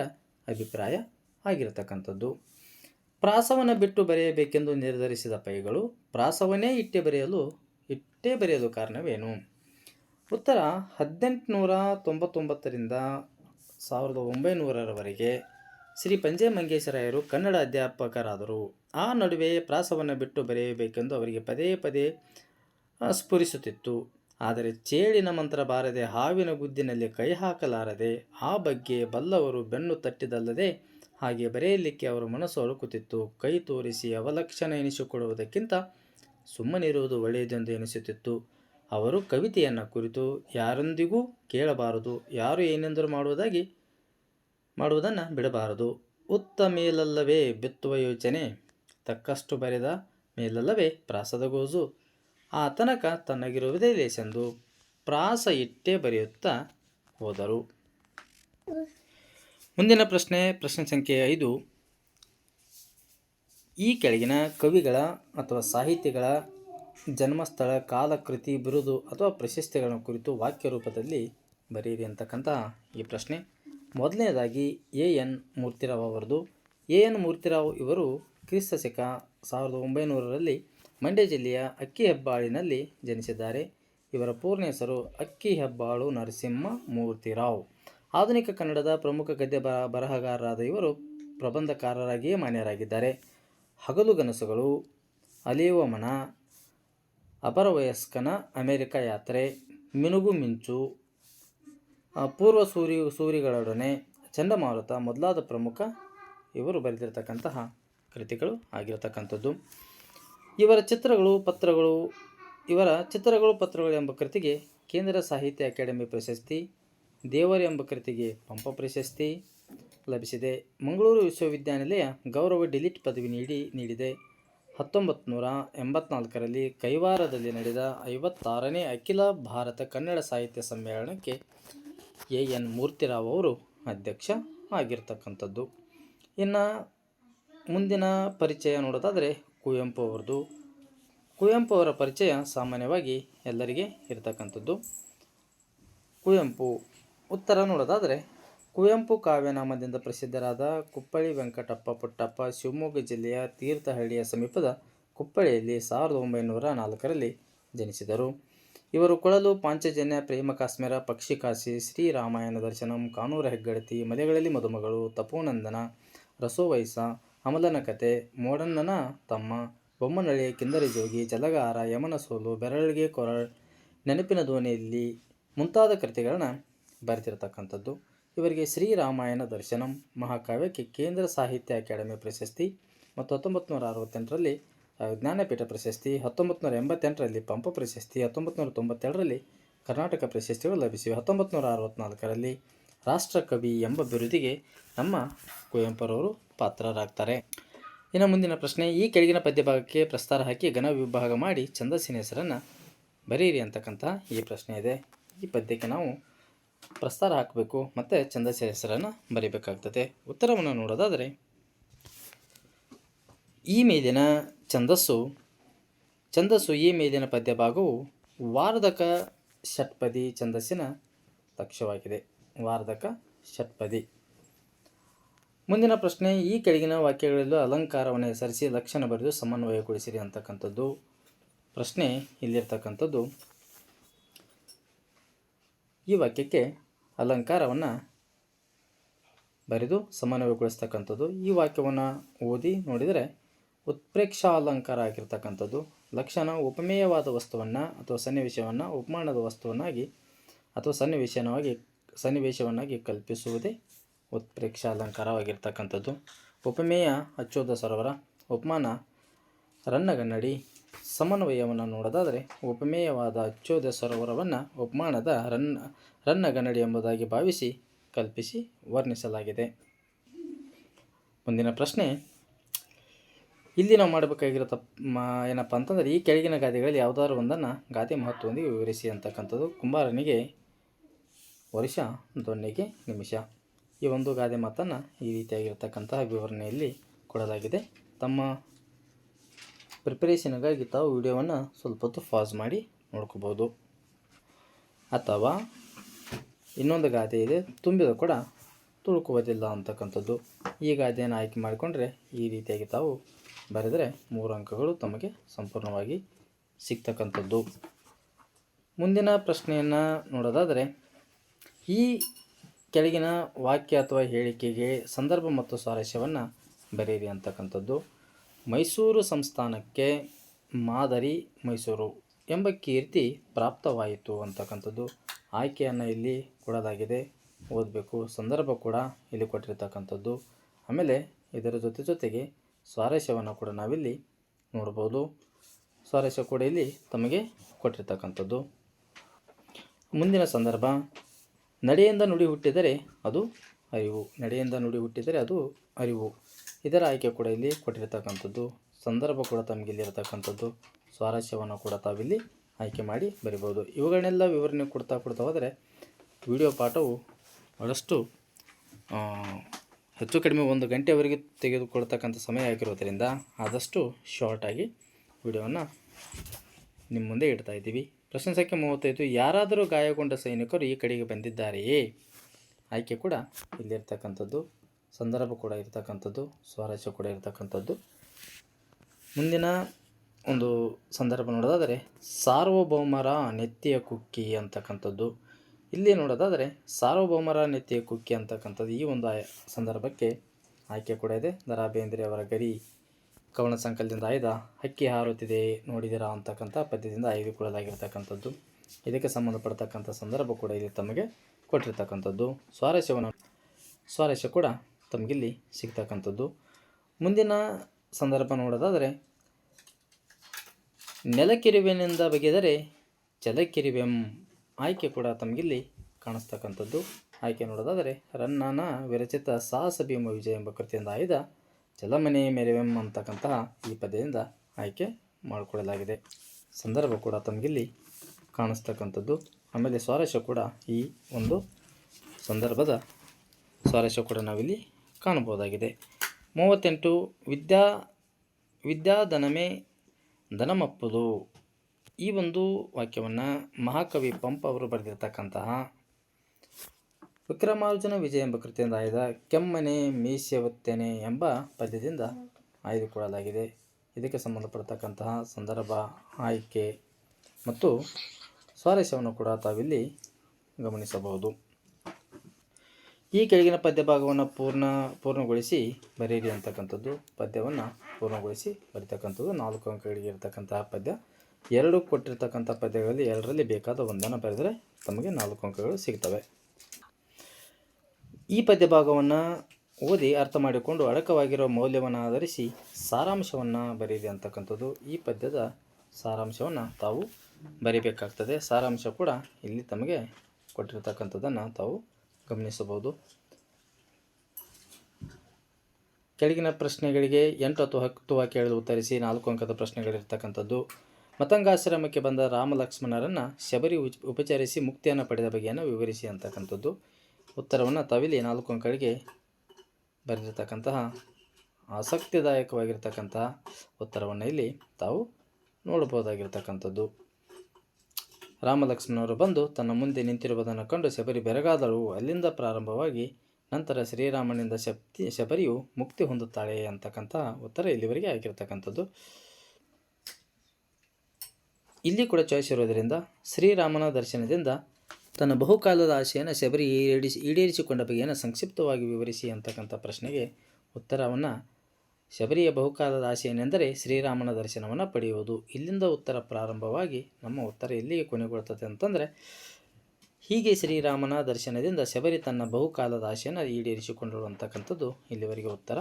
ಅಭಿಪ್ರಾಯ ಆಗಿರತಕ್ಕಂಥದ್ದು. ಪ್ರಾಸವನ್ನು ಬಿಟ್ಟು ಬರೆಯಬೇಕೆಂದು ನಿರ್ಧರಿಸಿದ ಪೈಗಳು ಪ್ರಾಸವನ್ನೇ ಇಟ್ಟೆ ಬರೆಯಲು, ಇಟ್ಟೇ ಬರೆಯಲು ಕಾರಣವೇನು? ಉತ್ತರ ಹದಿನೆಂಟುನೂರ ತೊಂಬತ್ತೊಂಬತ್ತರಿಂದ ಸಾವಿರದ ಒಂಬೈನೂರರವರೆಗೆ ಶ್ರೀ ಪಂಜೆ ಮಂಗೇಶರಾಯರು ಕನ್ನಡ ಅಧ್ಯಾಪಕರಾದರು. ಆ ನಡುವೆ ಪ್ರಾಸವನ್ನು ಬಿಟ್ಟು ಬರೆಯಬೇಕೆಂದು ಅವರಿಗೆ ಪದೇ ಪದೇ ಸ್ಫುರಿಸುತ್ತಿತ್ತು. ಆದರೆ ಚೇಳಿನ ಮಂತ್ರ ಬಾರದೆ ಹಾವಿನ ಗುದ್ದಿನಲ್ಲಿ ಕೈ ಹಾಕಲಾರದೆ ಆ ಬಗ್ಗೆ ಬಲ್ಲವರು ಬೆನ್ನು ತಟ್ಟಿದಲ್ಲದೆ ಹಾಗೆ ಬರೆಯಲಿಕ್ಕೆ ಅವರ ಮನಸ್ಸು ಅಳುಕುತ್ತಿತ್ತು. ಕೈ ತೋರಿಸಿ ಅವಲಕ್ಷಣ ಎನಿಸಿಕೊಡುವುದಕ್ಕಿಂತ ಸುಮ್ಮನಿರುವುದು ಒಳ್ಳೆಯದೆಂದು ಎನಿಸುತ್ತಿತ್ತು. ಅವರು ಕವಿತೆಯನ್ನು ಕುರಿತು ಯಾರೊಂದಿಗೂ ಕೇಳಬಾರದು, ಯಾರು ಏನೆಂದರೂ ಮಾಡುವುದಾಗಿ ಮಾಡುವುದನ್ನು ಬಿಡಬಾರದು. ಉತ್ತ ಮೇಲಲ್ಲವೇ ಬಿತ್ತುವ ಯೋಚನೆ, ತಕ್ಕಷ್ಟು ಬರೆದ ಮೇಲಲ್ಲವೇ ಪ್ರಾಸದ ಗೋಜು ಆ ತನಕ ತನ್ನಗಿರುವುದೇ ಲೇಸೆಂದು ಪ್ರಾಸ ಇಟ್ಟೇ ಬರೆಯುತ್ತಾ ಹೋದರು. ಮುಂದಿನ ಪ್ರಶ್ನೆ ಪ್ರಶ್ನೆ ಸಂಖ್ಯೆ ಐದು. ಈ ಕೆಳಗಿನ ಕವಿಗಳ ಅಥವಾ ಸಾಹಿತಿಗಳ ಜನ್ಮಸ್ಥಳ, ಕಾಲಕೃತಿ, ಬಿರುದು ಅಥವಾ ಪ್ರಶಸ್ತಿಗಳ ಕುರಿತು ವಾಕ್ಯ ರೂಪದಲ್ಲಿ ಬರೆಯಿರಿ ಅಂತಕ್ಕಂಥ ಈ ಪ್ರಶ್ನೆ. ಮೊದಲನೇದಾಗಿ ಎ ಎನ್ ಮೂರ್ತಿರಾವ್ ಅವರದು. ಎ ಎನ್ ಮೂರ್ತಿರಾವ್ ಇವರು ಕ್ರಿಸ್ತ ಶಕ ಸಾವಿರದ ಒಂಬೈನೂರರಲ್ಲಿ ಮಂಡ್ಯ ಜಿಲ್ಲೆಯ ಅಕ್ಕಿ ಹೆಬ್ಬಾಳಿನಲ್ಲಿ ಜನಿಸಿದ್ದಾರೆ. ಇವರ ಪೂರ್ಣ ಹೆಸರು ಅಕ್ಕಿ ಹೆಬ್ಬಾಳು ನರಸಿಂಹ ಮೂರ್ತಿರಾವ್ ಆಧುನಿಕ ಕನ್ನಡದ ಪ್ರಮುಖ ಗದ್ಯ ಬರ ಬರಹಗಾರರಾದ ಇವರು ಪ್ರಬಂಧಕಾರರಾಗಿಯೇ ಮಾನ್ಯರಾಗಿದ್ದಾರೆ. ಹಗಲುಗನಸುಗಳು ಅಲಿಯುವ ಮನ ಅಪರವಯಸ್ಕನ ಅಮೆರಿಕ ಯಾತ್ರೆ, ಮಿನುಗು ಮಿಂಚು ಪೂರ್ವ ಸೂರಿ, ಸೂರಿಗಳೊಡನೆ ಚಂಡಮಾರುತ ಮೊದಲಾದ ಪ್ರಮುಖ ಇವರು ಬರೆದಿರತಕ್ಕಂತಹ ಕೃತಿಗಳು ಆಗಿರತಕ್ಕಂಥದ್ದು. ಇವರ ಚಿತ್ರಗಳು, ಪತ್ರಗಳು, ಇವರ ಚಿತ್ರಗಳು, ಪತ್ರಗಳು ಎಂಬ ಕೃತಿಗೆ ಕೇಂದ್ರ ಸಾಹಿತ್ಯ ಅಕಾಡೆಮಿ ಪ್ರಶಸ್ತಿ, ದೇವರು ಎಂಬ ಕೃತಿಗೆ ಪಂಪ ಪ್ರಶಸ್ತಿ ಲಭಿಸಿದೆ. ಮಂಗಳೂರು ವಿಶ್ವವಿದ್ಯಾನಿಲಯ ಗೌರವ ಡಿಲಿಟ್ ಪದವಿ ನೀಡಿ, ನೀಡಿದೆ. ಹತ್ತೊಂಬತ್ತು ನೂರ ಎಂಬತ್ನಾಲ್ಕರಲ್ಲಿ ಕೈವಾರದಲ್ಲಿ ನಡೆದ ಐವತ್ತಾರನೇ ಅಖಿಲ ಭಾರತ ಕನ್ನಡ ಸಾಹಿತ್ಯ ಸಮ್ಮೇಳನಕ್ಕೆ ಎ ಎನ್ ಮೂರ್ತಿರಾವ್ ಅವರು ಅಧ್ಯಕ್ಷ ಆಗಿರ್ತಕ್ಕಂಥದ್ದು. ಇನ್ನು ಮುಂದಿನ ಪರಿಚಯ ನೋಡೋದಾದರೆ ಕುವೆಂಪು ಅವರದು ಕುವೆಂಪು ಅವರ ಪರಿಚಯ ಸಾಮಾನ್ಯವಾಗಿ ಎಲ್ಲರಿಗೆ ಇರತಕ್ಕಂಥದ್ದು. ಕುವೆಂಪು, ಉತ್ತರ ನೋಡೋದಾದರೆ ಕುವೆಂಪು ಕಾವ್ಯನಾಮದಿಂದ ಪ್ರಸಿದ್ಧರಾದ ಕುಪ್ಪಳಿ ವೆಂಕಟಪ್ಪ ಪುಟ್ಟಪ್ಪ, ಶಿವಮೊಗ್ಗ ಜಿಲ್ಲೆಯ ತೀರ್ಥಹಳ್ಳಿಯ ಸಮೀಪದ ಕುಪ್ಪಳಿಯಲ್ಲಿ ಸಾವಿರದ ಒಂಬೈನೂರ ನಾಲ್ಕರಲ್ಲಿ ಜನಿಸಿದರು. ಇವರು ಕೊಳಲು, ಪಾಂಚಜನ್ಯ, ಪ್ರೇಮ ಕಾಶ್ಮೀರ ಪಕ್ಷಿಕಾಶಿ ಶ್ರೀರಾಮಾಯಣ ದರ್ಶನಂ, ಕಾನೂರ ಹೆಗ್ಗಡತಿ, ಮಲೆಗಳಲ್ಲಿ ಮದುಮಗಳು, ತಪೋನಂದನ, ರಸೋವೈಸ ಅಮಲನ ಕತೆ ಮೋಡಣ್ಣನ ತಮ್ಮ, ಬೊಮ್ಮನಳಿ ಕಿಂದರಿ ಜೋಗಿ, ಜಲಗಾರ, ಯಮನ ಸೋಲು, ಬೆರಳಿಗೆ ಕೊರಳ್, ನೆನಪಿನ ದೋಣಿಯಲ್ಲಿ ಮುಂತಾದ ಕೃತಿಗಳನ್ನ ಬರೆದಿರತಕ್ಕಂಥದ್ದು. ಇವರಿಗೆ ಶ್ರೀರಾಮಾಯಣ ದರ್ಶನಂ, ಮಹಾಕಾವ್ಯಕ್ಕೆ ಕೇಂದ್ರ ಸಾಹಿತ್ಯ ಅಕಾಡೆಮಿ ಪ್ರಶಸ್ತಿ ಮತ್ತು ಹತ್ತೊಂಬತ್ತು ನೂರ ಅರವತ್ತೆಂಟರಲ್ಲಿ ಜ್ಞಾನಪೀಠ ಪ್ರಶಸ್ತಿ ಹತ್ತೊಂಬತ್ತು ನೂರ ಎಂಬತ್ತೆಂಟರಲ್ಲಿ ಪಂಪ ಪ್ರಶಸ್ತಿ ಹತ್ತೊಂಬತ್ತು ನೂರ ತೊಂಬತ್ತೆರಡರಲ್ಲಿ ಕರ್ನಾಟಕ ಪ್ರಶಸ್ತಿಗಳು ಲಭಿಸಿವೆ. ಹತ್ತೊಂಬತ್ತು ನೂರ ಅರವತ್ತ್ನಾಲ್ಕರಲ್ಲಿ ರಾಷ್ಟ್ರಕವಿ ಎಂಬ ಬಿರುದಿಗೆ ನಮ್ಮ ಕುವೆಂಪುರವರು ಪಾತ್ರರಾಗ್ತಾರೆ. ಇನ್ನು ಮುಂದಿನ ಪ್ರಶ್ನೆ, ಈ ಕೆಳಗಿನ ಪದ್ಯಭಾಗಕ್ಕೆ ಪ್ರಸ್ತಾರ ಹಾಕಿ ಘನ ವಿಭಾಗ ಮಾಡಿ ಛಂದಸ್ಸಿನ ಹೆಸರನ್ನು ಬರೀರಿ ಅಂತಕ್ಕಂಥ ಈ ಪ್ರಶ್ನೆ ಇದೆ. ಈ ಪದ್ಯಕ್ಕೆ ನಾವು ಪ್ರಸ್ತಾರ ಹಾಕಬೇಕು, ಮತ್ತು ಛಂದಸ್ಸಿನ ಹೆಸರನ್ನು ಬರೀಬೇಕಾಗ್ತದೆ. ಉತ್ತರವನ್ನು ನೋಡೋದಾದರೆ, ಈ ಮೇಲಿನ ಛಂದಸ್ಸು ಛಂದಸ್ಸು ಈ ಮೇಲಿನ ಪದ್ಯಭಾಗವು ವಾರ್ಧಕ ಷಟ್ಪದಿ ಛಂದಸ್ಸಿನ ಲಕ್ಷ್ಯವಾಗಿದೆ ವಾರ್ಧಕ ಷಟ್ಪದಿ. ಮುಂದಿನ ಪ್ರಶ್ನೆ, ಈ ಕೆಳಗಿನ ವಾಕ್ಯಗಳಲ್ಲೂ ಅಲಂಕಾರವನ್ನು ಹೆಸರಿಸಿ ಲಕ್ಷಣ ಬರೆದು ಸಮನ್ವಯಗೊಳಿಸಿರಿ ಅಂತಕ್ಕಂಥದ್ದು. ಪ್ರಶ್ನೆ ಇಲ್ಲಿರ್ತಕ್ಕಂಥದ್ದು. ಈ ವಾಕ್ಯಕ್ಕೆ ಅಲಂಕಾರವನ್ನು ಬರೆದು ಸಮನ್ವಯಗೊಳಿಸ್ತಕ್ಕಂಥದ್ದು. ಈ ವಾಕ್ಯವನ್ನು ಓದಿ ನೋಡಿದರೆ ಉತ್ಪ್ರೇಕ್ಷಾ ಅಲಂಕಾರ ಆಗಿರ್ತಕ್ಕಂಥದ್ದು. ಲಕ್ಷಣ ಉಪಮೇಯವಾದ ವಸ್ತುವನ್ನು ಅಥವಾ ಸನ್ನಿವೇಶವನ್ನು, ಉಪಮಾನದ ವಸ್ತುವನ್ನಾಗಿ ಅಥವಾ ಸನ್ನಿವೇಶನವಾಗಿ, ಸನ್ನಿವೇಶವನ್ನಾಗಿ ಕಲ್ಪಿಸುವುದೇ ಉತ್ಪ್ರೇಕ್ಷಾ ಅಲಂಕಾರವಾಗಿರ್ತಕ್ಕಂಥದ್ದು. ಉಪಮೇಯ ಅಚ್ಚೋದ ಸರೋವರ. ಉಪಮಾನ ರನ್ನಗನ್ನಡಿ ಸಮನ್ವಯವನ್ನು ನೋಡೋದಾದರೆ, ಉಪಮೇಯವಾದ ಅಚ್ಚೋದ ಸರೋವರವನ್ನು ಉಪಮಾನದ ರನ್ನ ರನ್ನಗನ್ನಡಿ ಎಂಬುದಾಗಿ ಭಾವಿಸಿ ಕಲ್ಪಿಸಿ ವರ್ಣಿಸಲಾಗಿದೆ. ಮುಂದಿನ ಪ್ರಶ್ನೆ. ಇಲ್ಲಿ ನಾವು ಮಾಡಬೇಕಾಗಿರೋ ತಪ್ಪ ಏನಪ್ಪ ಅಂತಂದರೆ, ಈ ಕೆಳಗಿನ ಗಾದೆಗಳಲ್ಲಿ ಯಾವುದಾದ್ರು ಒಂದನ್ನು ಗಾದೆ ಮಹತ್ವದೊಂದಿಗೆ ವಿವರಿಸಿ ಅಂತಕ್ಕಂಥದ್ದು ಕುಂಬಾರನಿಗೆ ವರ್ಷ ದೊಣ್ಣೆಗೆ ನಿಮಿಷ. ಈ ಒಂದು ಗಾದೆ ಮಾತನ್ನು ಈ ರೀತಿಯಾಗಿರ್ತಕ್ಕಂತಹ ವಿವರಣೆಯಲ್ಲಿ ಕೊಡಲಾಗಿದೆ. ತಮ್ಮ ಪ್ರಿಪರೇಷನ್ಗಾಗಿ ತಾವು ವಿಡಿಯೋವನ್ನು ಸ್ವಲ್ಪ ಹೊತ್ತು ಫಾಸ್ ಮಾಡಿ ನೋಡ್ಕೋಬೋದು ಅಥವಾ ಇನ್ನೊಂದು ಗಾದೆ ಇದೆ, ತುಂಬಿದ ಕೂಡ ತುಳುಕುವುದಿಲ್ಲ ಅಂತಕ್ಕಂಥದ್ದು. ಈ ಗಾದೆಯನ್ನು ಆಯ್ಕೆ ಮಾಡಿಕೊಂಡ್ರೆ ಈ ರೀತಿಯಾಗಿ ತಾವು ಬರೆದರೆ ಮೂರು ಅಂಕಗಳು ತಮಗೆ ಸಂಪೂರ್ಣವಾಗಿ ಸಿಗ್ತಕ್ಕಂಥದ್ದು. ಮುಂದಿನ ಪ್ರಶ್ನೆಯನ್ನು ನೋಡೋದಾದರೆ, ಈ ಕೆಳಗಿನ ವಾಕ್ಯ ಅಥವಾ ಹೇಳಿಕೆಗೆ ಸಂದರ್ಭ ಮತ್ತು ಸ್ವಾರಸ್ಯವನ್ನು ಬರೆಯಿರಿ ಅಂತಕ್ಕಂಥದ್ದು. ಮೈಸೂರು ಸಂಸ್ಥಾನಕ್ಕೆ ಮಾದರಿ ಮೈಸೂರು ಎಂಬ ಕೀರ್ತಿ ಪ್ರಾಪ್ತವಾಯಿತು ಅಂತಕ್ಕಂಥದ್ದು. ಆಯ್ಕೆಯನ್ನು ಇಲ್ಲಿ ಕೊಡೋದಾಗಿದೆ ಓದಬೇಕು. ಸಂದರ್ಭ ಕೂಡ ಇಲ್ಲಿ ಕೊಟ್ಟಿರ್ತಕ್ಕಂಥದ್ದು. ಆಮೇಲೆ ಇದರ ಜೊತೆ ಜೊತೆಗೆ ಸ್ವಾರಸ್ಯವನ್ನು ಕೂಡ ನಾವಿಲ್ಲಿ ನೋಡ್ಬೋದು. ಸ್ವಾರಸ್ಯ ಕೂಡ ಇಲ್ಲಿ ತಮಗೆ ಕೊಟ್ಟಿರ್ತಕ್ಕಂಥದ್ದು. ಮುಂದಿನ ಸಂದರ್ಭ. ನಡೆಯಿಂದ ನುಡಿ ಹುಟ್ಟಿದರೆ ಅದು ಅರಿವು. ನಡೆಯಿಂದ ನುಡಿ ಹುಟ್ಟಿದರೆ ಅದು ಅರಿವು. ಇದರ ಆಯ್ಕೆ ಕೂಡ ಇಲ್ಲಿ ಕೊಟ್ಟಿರ್ತಕ್ಕಂಥದ್ದು. ಸಂದರ್ಭ ಕೂಡ ತಮಗೆ ಇಲ್ಲಿರತಕ್ಕಂಥದ್ದು ಸ್ವಾರಸ್ಯವನ್ನು ಕೂಡ ತಾವಿಲ್ಲಿ ಆಯ್ಕೆ ಮಾಡಿ ಬರಿಬೋದು. ಇವುಗಳನ್ನೆಲ್ಲ ವಿವರಣೆ ಕೊಡ್ತಾ ಕೊಡ್ತಾ ಹೋದರೆ ವಿಡಿಯೋ ಪಾಠವು ಬಹಳಷ್ಟು ಹೆಚ್ಚು ಕಡಿಮೆ ಒಂದು ಗಂಟೆವರೆಗೆ ತೆಗೆದುಕೊಳ್ತಕ್ಕಂಥ ಸಮಯ ಆಗಿರೋದರಿಂದ ಆದಷ್ಟು ಶಾರ್ಟಾಗಿ ವಿಡಿಯೋವನ್ನು ನಿಮ್ಮ ಮುಂದೆ ಇಡ್ತಾ ಇದ್ದೀವಿ. ಪ್ರಶ್ನೆ ಸಂಖ್ಯೆ ಮೂವತ್ತೈದು ಯಾರಾದರೂ ಗಾಯಗೊಂಡ ಸೈನಿಕರು ಈ ಕಡೆಗೆ ಬಂದಿದ್ದಾರೆಯೇ? ಆಯ್ಕೆ ಕೂಡ ಇಲ್ಲಿರ್ತಕ್ಕಂಥದ್ದು, ಸಂದರ್ಭ ಕೂಡ ಇರತಕ್ಕಂಥದ್ದು ಸ್ವಾರಸ್ಯ ಕೂಡ ಇರತಕ್ಕಂಥದ್ದು. ಮುಂದಿನ ಒಂದು ಸಂದರ್ಭ ನೋಡೋದಾದರೆ, ಸಾರ್ವಭೌಮರ ನೆತ್ತಿಯ ಕುಕ್ಕಿ ಅಂತಕ್ಕಂಥದ್ದು. ಇಲ್ಲಿ ನೋಡೋದಾದರೆ, ಸಾರ್ವಭೌಮರ ನೆತ್ತಿಯ ಕುಕ್ಕಿ ಅಂತಕ್ಕಂಥದ್ದು ಈ ಒಂದು ಸಂದರ್ಭಕ್ಕೆ ಆಯ್ಕೆ ಕೂಡ ಇದೆ. ದರಾ ಬೇಂದ್ರೆ ಅವರ ಗರಿ ಕವನ ಸಂಕಲದಿಂದ ಆಯ್ದ ಹಕ್ಕಿ ಹಾರುತ್ತಿದೆ ನೋಡಿದಿರಾ ಅಂತಕ್ಕಂಥ ಪದ್ಯದಿಂದ ಆಯ್ದುಕೊಳ್ಳಲಾಗಿರ್ತಕ್ಕಂಥದ್ದು. ಇದಕ್ಕೆ ಸಂಬಂಧಪಡ್ತಕ್ಕಂಥ ಸಂದರ್ಭ ಕೂಡ ಇಲ್ಲಿ ತಮಗೆ ಕೊಟ್ಟಿರ್ತಕ್ಕಂಥದ್ದು. ಸ್ವಾರಸ್ಯವನ್ನು ಸ್ವಾರಸ್ಯ ಕೂಡ ತಮಗಿಲ್ಲಿ ಸಿಗ್ತಕ್ಕಂಥದ್ದು. ಮುಂದಿನ ಸಂದರ್ಭ ನೋಡೋದಾದರೆ ನೆಲಕಿರುವೆನಿಂದ ಬಗೆದರೆ ಜಲಕಿರುವೆಂ ಆಯ್ಕೆ ಕೂಡ ತಮಗಿಲ್ಲಿ ಕಾಣಿಸ್ತಕ್ಕಂಥದ್ದು. ಆಯ್ಕೆ ನೋಡೋದಾದರೆ, ರನ್ನನ ವಿರಚಿತ ಸಾಹಸ ಭೀಮ ವಿಜಯ ಎಂಬ ಕೃತಿಯಿಂದ ಆಯ್ದ ಜಲಮನೆ ಮೆರೆವೆಂ ಅಂತಕ್ಕಂತಹ ಈ ಪದ್ಯದಿಂದ ಆಯ್ಕೆ ಮಾಡಿಕೊಳ್ಳಲಾಗಿದೆ ಸಂದರ್ಭ ಕೂಡ ತಮಗಿಲ್ಲಿ ಕಾಣಿಸ್ತಕ್ಕಂಥದ್ದು. ಆಮೇಲೆ ಸ್ವಾರಸ್ಯ ಕೂಡ ಈ ಒಂದು ಸಂದರ್ಭದ ಸ್ವಾರಸ್ಯ ಕೂಡ ನಾವಿಲ್ಲಿ ಕಾಣಬಹುದಾಗಿದೆ. ಮೂವತ್ತೆಂಟು, ವಿದ್ಯಾ ವಿದ್ಯಾಧನಮೇ ಧನಮಪ್ಪುದು ಈ ಒಂದು ವಾಕ್ಯವನ್ನು ಮಹಾಕವಿ ಪಂಪ್ ಅವರು ಬರೆದಿರ್ತಕ್ಕಂತಹ ವಿಕ್ರಮಾರ್ಜುನ ವಿಜಯ ಎಂಬ ಕೃತಿಯಿಂದ ಆಯ್ದ ಕೆಮ್ಮನೆ ಮೀಸೆವತ್ತೇನೆ ಎಂಬ ಪದ್ಯದಿಂದ ಆಯ್ದುಕೊಳ್ಳಲಾಗಿದೆ. ಇದಕ್ಕೆ ಸಂಬಂಧಪಡ್ತಕ್ಕಂತಹ ಸಂದರ್ಭ, ಆಯ್ಕೆ ಮತ್ತು ಸ್ವಾರಸ್ಯವನ್ನು ಕೂಡ ತಾವಿಲ್ಲಿ ಗಮನಿಸಬಹುದು. ಈ ಕೆಳಗಿನ ಪದ್ಯ ಭಾಗವನ್ನು ಪೂರ್ಣ, ಪೂರ್ಣಗೊಳಿಸಿ ಬರೆಯಿರಿ ಅಂತಕ್ಕಂಥದ್ದು ಪದ್ಯವನ್ನು ಪೂರ್ಣಗೊಳಿಸಿ ಬರೀತಕ್ಕಂಥದ್ದು ನಾಲ್ಕು ಅಂಕಗಳಿಗೆ ಇರತಕ್ಕಂತಹ ಪದ್ಯ. ಎರಡು ಕೊಟ್ಟಿರ್ತಕ್ಕಂಥ ಪದ್ಯಗಳಲ್ಲಿ ಎರಡರಲ್ಲಿ ಬೇಕಾದ ಒಂದನ್ನು ಬರೆದರೆ ತಮಗೆ ನಾಲ್ಕು ಅಂಕಗಳು ಸಿಗ್ತವೆ. ಈ ಪದ್ಯ ಭಾಗವನ್ನು ಓದಿ ಅರ್ಥ ಮಾಡಿಕೊಂಡು ಅಡಕವಾಗಿರುವ ಮೌಲ್ಯವನ್ನು ಆಧರಿಸಿ ಸಾರಾಂಶವನ್ನು ಬರೀರಿ ಅಂತಕ್ಕಂಥದ್ದು ಈ ಪದ್ಯದ ಸಾರಾಂಶವನ್ನು ತಾವು ಬರೀಬೇಕಾಗ್ತದೆ. ಸಾರಾಂಶ ಕೂಡ ಇಲ್ಲಿ ತಮಗೆ ಕೊಟ್ಟಿರ್ತಕ್ಕಂಥದ್ದನ್ನು ತಾವು ಗಮನಿಸಬಹುದು. ಕೆಳಗಿನ ಪ್ರಶ್ನೆಗಳಿಗೆ ಎಂಟು ಅಥವಾ ಹತ್ತು ವಾಕ್ಯಗಳು ಉತ್ತರಿಸಿ ನಾಲ್ಕು ಅಂಕದ ಪ್ರಶ್ನೆಗಳಿರ್ತಕ್ಕಂಥದ್ದು. ಮತಂಗಾಶ್ರಮಕ್ಕೆ ಬಂದ ರಾಮ ಲಕ್ಷ್ಮಣರನ್ನು ಶಬರಿ ಉಪಚರಿಸಿ ಮುಕ್ತಿಯನ್ನು ಪಡೆದ ಬಗೆಯನ್ನು ವಿವರಿಸಿ ಅಂತಕ್ಕಂಥದ್ದು. ಉತ್ತರವನ್ನು ತಾವಿಲ್ಲಿ ನಾಲ್ಕು ಅಂಕಗಳಿಗೆ ಬರೆದಿರ್ತಕ್ಕಂತಹ ಆಸಕ್ತಿದಾಯಕವಾಗಿರ್ತಕ್ಕಂತಹ ಉತ್ತರವನ್ನು ಇಲ್ಲಿ ತಾವು ನೋಡಬಹುದಾಗಿರ್ತಕ್ಕಂಥದ್ದು. ರಾಮಲಕ್ಷ್ಮಣವರು ಬಂದು ತನ್ನ ಮುಂದೆ ನಿಂತಿರುವುದನ್ನು ಕಂಡು ಶಬರಿ ಬೆರಗಾದಳು. ಅಲ್ಲಿಂದ ಪ್ರಾರಂಭವಾಗಿ ನಂತರ ಶ್ರೀರಾಮನಿಂದ ಶಕ್ತಿ, ಶಬರಿಯು ಮುಕ್ತಿ ಹೊಂದುತ್ತಾಳೆ ಅಂತಕ್ಕಂತಹ ಉತ್ತರ ಇಲ್ಲಿವರೆಗೆ ಆಗಿರ್ತಕ್ಕಂಥದ್ದು. ಇಲ್ಲಿ ಕೂಡ ಚಾಯ್ಸ್ ಇರೋದರಿಂದ ಶ್ರೀರಾಮನ ದರ್ಶನದಿಂದ ತನ್ನ ಬಹುಕಾಲದ ಆಶೆಯನ್ನು ಶಬರಿ ಈಡೇರಿಸಿ, ಈಡೇರಿಸಿಕೊಂಡ ಬಗೆಯನ್ನು ಸಂಕ್ಷಿಪ್ತವಾಗಿ ವಿವರಿಸಿ ಅಂತಕ್ಕಂಥ ಪ್ರಶ್ನೆಗೆ ಉತ್ತರವನ್ನು ಶಬರಿಯ ಬಹುಕಾಲದ ಆಸೆಯೇನೆಂದರೆ ಶ್ರೀರಾಮನ ದರ್ಶನವನ್ನು ಪಡೆಯುವುದು. ಇಲ್ಲಿಂದ ಉತ್ತರ ಪ್ರಾರಂಭವಾಗಿ ನಮ್ಮ ಉತ್ತರ ಎಲ್ಲಿಗೆ ಕೊನೆಗೊಳ್ತದೆ ಅಂತಂದರೆ, ಹೀಗೆ ಶ್ರೀರಾಮನ ದರ್ಶನದಿಂದ ಶಬರಿ ತನ್ನ ಬಹುಕಾಲದ ಆಶೆಯನ್ನು ಈಡೇರಿಸಿಕೊಂಡರು ಅಂತಕ್ಕಂಥದ್ದು ಇಲ್ಲಿವರೆಗೆ ಉತ್ತರ.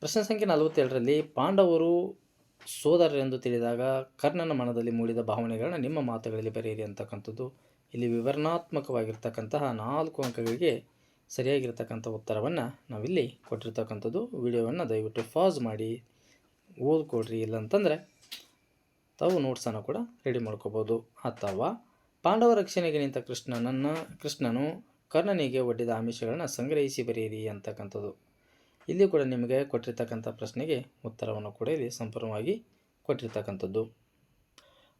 ಪ್ರಶ್ನೆ ಸಂಖ್ಯೆ ನಲವತ್ತೇಳರಲ್ಲಿ, ಪಾಂಡವರು ಸೋದರರೆಂದು ತಿಳಿದಾಗ ಕರ್ಣನ ಮನದಲ್ಲಿ ಮೂಡಿದ ಭಾವನೆಗಳನ್ನ ನಿಮ್ಮ ಮಾತುಗಳಲ್ಲಿ ಬರೆಯಿರಿ ಅಂತಕ್ಕಂಥದ್ದು ಇಲ್ಲಿ ವಿವರಣಾತ್ಮಕವಾಗಿರ್ತಕ್ಕಂತಹ ನಾಲ್ಕು ಅಂಕಗಳಿಗೆ ಸರಿಯಾಗಿರ್ತಕ್ಕಂಥ ಉತ್ತರವನ್ನು ನಾವಿಲ್ಲಿ ಕೊಟ್ಟಿರ್ತಕ್ಕಂಥದ್ದು. ವಿಡಿಯೋವನ್ನು ದಯವಿಟ್ಟು ಪಾಸ್ ಮಾಡಿ ಓದ್ಕೊಡ್ರಿ ಇಲ್ಲಂತಂದರೆ ತಾವು ನೋಟ್ಸನ್ನು ಕೂಡ ರೆಡಿ ಮಾಡ್ಕೋಬೋದು. ಅಥವಾ ಪಾಂಡವ ರಕ್ಷಣೆಗೆ ನಿಂತ ಕೃಷ್ಣನನ್ನು, ಕೃಷ್ಣನು ಕರ್ಣನಿಗೆ ಒಡ್ಡಿದ ಆಮಿಷಗಳನ್ನು ಸಂಗ್ರಹಿಸಿ ಬರೆಯಿರಿ ಅಂತಕ್ಕಂಥದ್ದು. ಇಲ್ಲಿ ಕೂಡ ನಿಮಗೆ ಕೊಟ್ಟಿರ್ತಕ್ಕಂಥ ಪ್ರಶ್ನೆಗೆ ಉತ್ತರವನ್ನು ಕೂಡ ಇಲ್ಲಿ ಸಂಪೂರ್ಣವಾಗಿ ಕೊಟ್ಟಿರ್ತಕ್ಕಂಥದ್ದು.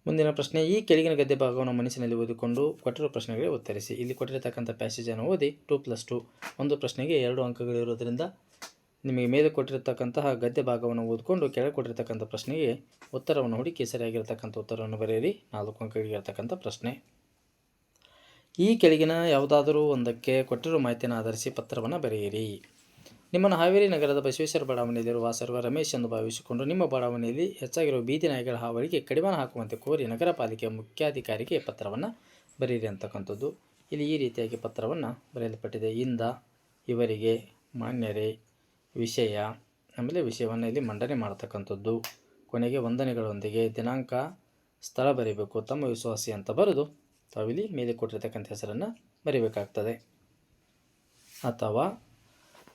ಮುಂದಿನ ಪ್ರಶ್ನೆ, ಈ ಕೆಳಗಿನ ಗದ್ಯ ಭಾಗವನ್ನು ಮನಸ್ಸಿನಲ್ಲಿ ಓದಿಕೊಂಡು ಕೊಟ್ಟಿರೋ ಪ್ರಶ್ನೆಗಳಿಗೆ ಉತ್ತರಿಸಿ. ಇಲ್ಲಿ ಕೊಟ್ಟಿರತಕ್ಕಂಥ ಪ್ಯಾಸೇಜನ್ನು ಓದಿ ಟೂ ಪ್ಲಸ್ ಟು ಒಂದು ಪ್ರಶ್ನೆಗೆ ಎರಡು ಅಂಕಗಳಿರೋದ್ರಿಂದ ನಿಮಗೆ ಮೇಲೆ ಕೊಟ್ಟಿರತಕ್ಕಂತಹ ಗದ್ಯ ಭಾಗವನ್ನು ಓದಿಕೊಂಡು ಕೆಳಗೆ ಕೊಟ್ಟಿರತಕ್ಕಂಥ ಪ್ರಶ್ನೆಗೆ ಉತ್ತರವನ್ನು ಹುಡುಕಿ ಸರಿಯಾಗಿರ್ತಕ್ಕಂಥ ಉತ್ತರವನ್ನು ಬರೆಯಿರಿ. ನಾಲ್ಕು ಅಂಕಗಳಿಗೆ ಇರತಕ್ಕಂಥ ಪ್ರಶ್ನೆ. ಈ ಕೆಳಗಿನ ಯಾವುದಾದರೂ ಒಂದಕ್ಕೆ ಕೊಟ್ಟಿರೋ ಮಾಹಿತಿಯನ್ನು ಆಧರಿಸಿ ಪತ್ರವನ್ನು ಬರೆಯಿರಿ. ನಿಮ್ಮನ್ನು ಹಾವೇರಿ ನಗರದ ಬಸವೇಶ್ವರ ಬಡಾವಣೆಯಲ್ಲಿರುವ ಸರ್ವ ರಮೇಶ್ ಎಂದು ಭಾವಿಸಿಕೊಂಡು ನಿಮ್ಮ ಬಡಾವಣೆಯಲ್ಲಿ ಹೆಚ್ಚಾಗಿರುವ ಬೀದಿ ನಾಯಿಗಳ ಹಾವಳಿಗೆ ಕಡಿವಾಣ ಹಾಕುವಂತೆ ಕೋರಿ ನಗರ ಪಾಲಿಕೆಯ ಮುಖ್ಯಾಧಿಕಾರಿಗೆ ಪತ್ರವನ್ನು ಬರೆಯಿರಿ ಅಂತಕ್ಕಂಥದ್ದು. ಇಲ್ಲಿ ಈ ರೀತಿಯಾಗಿ ಪತ್ರವನ್ನು ಬರೆಯಲ್ಪಟ್ಟಿದೆ. ಇಂದ ಇವರಿಗೆ ಮಾನ್ಯರೇ ವಿಷಯ. ಆಮೇಲೆ ವಿಷಯವನ್ನು ಇಲ್ಲಿ ಮಂಡನೆ ಮಾಡತಕ್ಕಂಥದ್ದು. ಕೊನೆಗೆ ವಂದನೆಗಳೊಂದಿಗೆ ದಿನಾಂಕ, ಸ್ಥಳ ಬರೀಬೇಕು, ತಮ್ಮ ವಿಶ್ವಾಸಿ ಅಂತ ಬರೆದು ತಾವಿಲ್ಲಿ ಮೇಲೆ ಕೊಟ್ಟಿರ್ತಕ್ಕಂಥ ಹೆಸರನ್ನು ಬರೀಬೇಕಾಗ್ತದೆ. ಅಥವಾ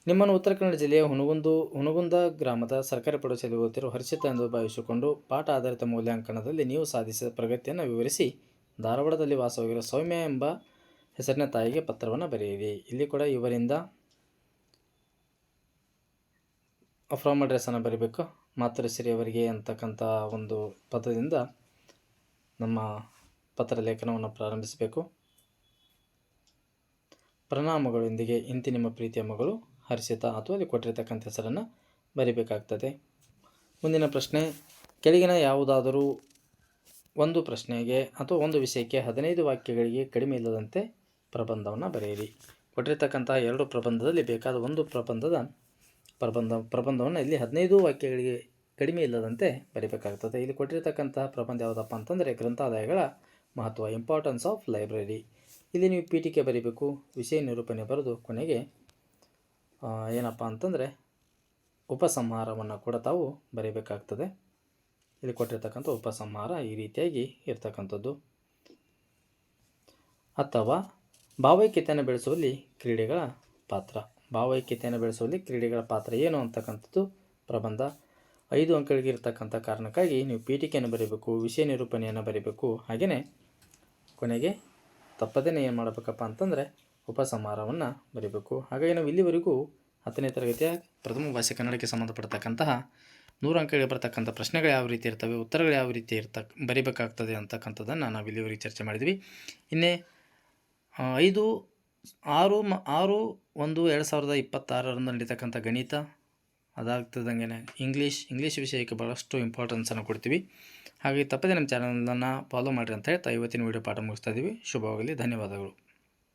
ನಿಮ್ಮನ್ನು ಉತ್ತರ ಕನ್ನಡ ಜಿಲ್ಲೆಯ ಹುನಗುಂದು ಹುನಗುಂದ ಗ್ರಾಮದ ಸರ್ಕಾರಿ ಪ್ರೌಢಶಾಲೆ ಓದುತ್ತಿರುವ ಹರ್ಷಿತ ಎಂದು ಭಾವಿಸಿಕೊಂಡು ಪಾಠ ಆಧಾರಿತ ಮೌಲ್ಯಾಂಕನದಲ್ಲಿ ನೀವು ಸಾಧಿಸಿದ ಪ್ರಗತಿಯನ್ನು ವಿವರಿಸಿ, ಧಾರವಾಡದಲ್ಲಿ ವಾಸವಾಗಿರುವ ಸೌಮ್ಯ ಎಂಬ ಹೆಸರಿನ ತಾಯಿಗೆ ಪತ್ರವನ್ನು ಬರೆಯಿರಿ. ಇಲ್ಲಿ ಕೂಡ ಇವರಿಂದ ಫ್ರಾಮ್ ಅಡ್ರೆಸ್ಸನ್ನು ಬರೀಬೇಕು. ಮಾತೃಶ್ರೀ ಅವರಿಗೆ ಅಂತಕ್ಕಂಥ ಒಂದು ಪದದಿಂದ ನಮ್ಮ ಪತ್ರ ಲೇಖನವನ್ನು ಪ್ರಾರಂಭಿಸಬೇಕು. ಪ್ರಣಾಮಗಳೊಂದಿಗೆ ಇಂತಿ ನಿಮ್ಮ ಪ್ರೀತಿಯ ಮಗಳು ಹರ್ಷಿತಾ ಅಥವಾ ಅಲ್ಲಿ ಕೊಟ್ಟಿರ್ತಕ್ಕಂಥ ಹೆಸರನ್ನು ಬರಿಬೇಕಾಗ್ತದೆ. ಮುಂದಿನ ಪ್ರಶ್ನೆ, ಕೆಳಗಿನ ಯಾವುದಾದರೂ ಒಂದು ಪ್ರಶ್ನೆಗೆ ಅಥವಾ ಒಂದು ವಿಷಯಕ್ಕೆ ಹದಿನೈದು ವಾಕ್ಯಗಳಿಗೆ ಕಡಿಮೆ ಇಲ್ಲದಂತೆ ಪ್ರಬಂಧವನ್ನು ಬರೆಯಿರಿ. ಕೊಟ್ಟಿರ್ತಕ್ಕಂಥ ಎರಡು ಪ್ರಬಂಧದಲ್ಲಿ ಬೇಕಾದ ಒಂದು ಪ್ರಬಂಧದ ಪ್ರಬಂಧ, ಪ್ರಬಂಧವನ್ನು ಇಲ್ಲಿ ಹದಿನೈದು ವಾಕ್ಯಗಳಿಗೆ ಕಡಿಮೆ ಇಲ್ಲದಂತೆ ಬರೀಬೇಕಾಗ್ತದೆ. ಇಲ್ಲಿ ಕೊಟ್ಟಿರ್ತಕ್ಕಂಥ ಪ್ರಬಂಧ ಯಾವುದಪ್ಪ ಅಂತಂದರೆ ಗ್ರಂಥಾಲಯಗಳ ಮಹತ್ವ ಇಂಪಾರ್ಟೆನ್ಸ್ ಆಫ್ ಲೈಬ್ರರಿ ಇಲ್ಲಿ ನೀವು ಪೀಠಿಕೆ ಬರೀಬೇಕು, ವಿಷಯ ನಿರೂಪಣೆ ಬರೆದು ಕೊನೆಗೆ ಏನಪ್ಪ ಅಂತಂದರೆ ಉಪಸಂಹಾರವನ್ನು ಕೂಡ ತಾವು ಬರೀಬೇಕಾಗ್ತದೆ. ಇಲ್ಲಿ ಕೊಟ್ಟಿರ್ತಕ್ಕಂಥ ಉಪಸಂಹಾರ ಈ ರೀತಿಯಾಗಿ ಇರ್ತಕ್ಕಂಥದ್ದು. ಅಥವಾ ಭಾವೈಕ್ಯತೆಯನ್ನು ಬೆಳೆಸುವಲ್ಲಿ ಕ್ರೀಡೆಗಳ ಪಾತ್ರ. ಭಾವೈಕ್ಯತೆಯನ್ನು ಬೆಳೆಸುವಲ್ಲಿ ಕ್ರೀಡೆಗಳ ಪಾತ್ರ ಏನು ಅಂತಕ್ಕಂಥದ್ದು ಪ್ರಬಂಧ. ಐದು ಅಂಕಗಳಿಗೆ ಇರತಕ್ಕಂಥ ಕಾರಣಕ್ಕಾಗಿ ನೀವು ಪೀಠಿಕೆಯನ್ನು ಬರೀಬೇಕು, ವಿಷಯ ನಿರೂಪಣೆಯನ್ನು ಬರೀಬೇಕು. ಹಾಗೆಯೇ ಕೊನೆಗೆ ತಪ್ಪದೇ ಏನು ಮಾಡಬೇಕಪ್ಪ ಅಂತಂದರೆ ಉಪಸಂಹಾರವನ್ನು ಬರೀಬೇಕು. ಹಾಗಾಗಿ ನಾವು ಇಲ್ಲಿವರೆಗೂ ಹತ್ತನೇ ತರಗತಿಯ ಪ್ರಥಮ ಭಾಷೆ ಕನ್ನಡಕ್ಕೆ ಸಂಬಂಧಪಡ್ತಕ್ಕಂತಹ ನೂರು ಅಂಕಗಳಿಗೆ ಬರ್ತಕ್ಕಂಥ ಪ್ರಶ್ನೆಗಳು ಯಾವ ರೀತಿ ಇರ್ತವೆ, ಉತ್ತರಗಳು ಯಾವ ರೀತಿ ಇರ್ತ, ಬರೀಬೇಕಾಗ್ತದೆ ಅಂತಕ್ಕಂಥದ್ದನ್ನು ನಾವು ಇಲ್ಲಿವರೆಗೆ ಚರ್ಚೆ ಮಾಡಿದ್ವಿ. ಇನ್ನೇ ಐದು, ಆರು ಮ, ಆರು, ಒಂದು, ಎರಡು ಸಾವಿರದ ಇಪ್ಪತ್ತಾರರಂದು ನಡೀತಕ್ಕಂಥ ಗಣಿತ ಅದಾಗ್ತದಂಗೆ ಇಂಗ್ಲೀಷ್ ಇಂಗ್ಲೀಷ್ ವಿಷಯಕ್ಕೆ ಭಾಳಷ್ಟು ಇಂಪಾರ್ಟೆನ್ಸನ್ನು ಕೊಡ್ತೀವಿ. ಹಾಗೆ ತಪ್ಪದೆ ನಮ್ಮ ಚಾನಲನ್ನು ಫಾಲೋ ಮಾಡಿರಿ ಅಂತ ಹೇಳ್ತಾ ಇವತ್ತಿನ ವೀಡಿಯೋ ಪಾಠ ಮುಗಿಸ್ತಾ ಇದ್ದೀವಿ ಶುಭವಾಗಲಿ, ಧನ್ಯವಾದಗಳು.